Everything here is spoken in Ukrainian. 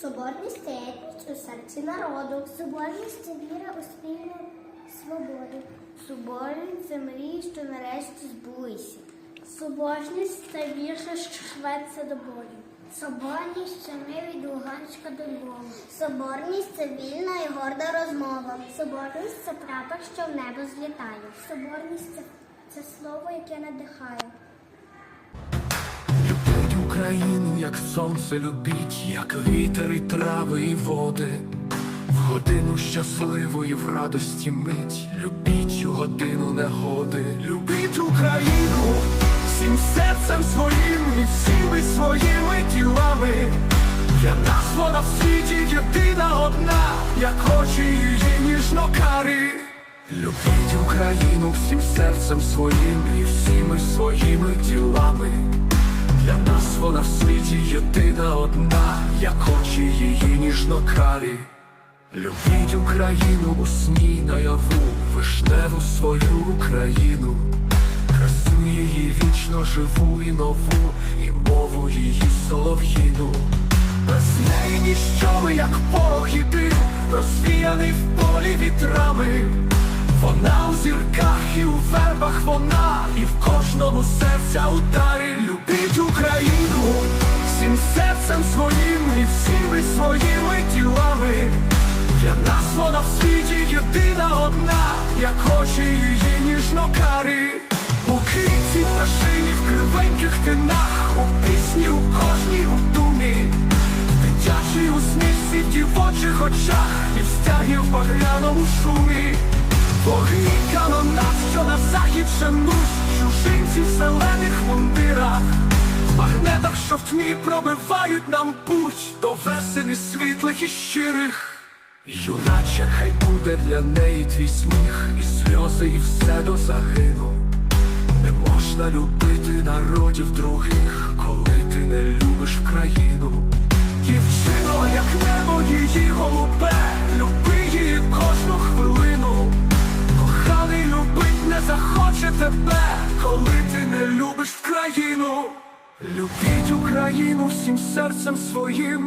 Соборність це єдність у серці народу. Соборність це віра у спільну свободу. Соборність це мрії, що нарешті збулися. Соборність це віра, що шветься до бою. Соборність це ми від Луганська до Львова. Соборність це вільна і горда розмова. Соборність це прапор, що в небо злітає. Соборність це слово, яке надихає. Україну, як сонце любіть, як вітер і трави і води. В годину щасливої в радості мить, любіть у годину негоди, любіть Україну всім серцем своїм і всіми своїми тілами. Для нас вона в світі єдина одна, як очі її ніжно кари. Любіть Україну всім серцем своїм і всіми своїми тілами. Для нас вона в світі єдина одна, як очі її ніжно карі. Любіть Україну у сні наяву, вишневу свою Україну, красу її вічно живу і нову, і мову її солов'їну. Без неї ніщо ми, як порох і розвіяний в полі вітрами. Вона у зірках і у вербах вона, кожному серця ударі. Любіть Україну всім серцем своїм і всіми своїми тілами. Для нас вона в світі єдина одна, як очі її ніжно карі. У квітці пташині в кривеньких тинах, у пісні у кожній у думі. Дитячій усмішці в дівочих очах і в стягі в багряному шумі. Боги канонат, що на захід шануть, чужинці в зелених мундирах, в магнетах, що в тьмі пробивають нам путь до весен і світлих і щирих. Юначе, хай буде для неї твій сміх, і сльози, і все до загину. Не можна любити народів других, коли ти не любиш країну. Дівчино, як небо її голубе, тебе, коли ти не любиш країну. Любіть Україну всім серцем своїм.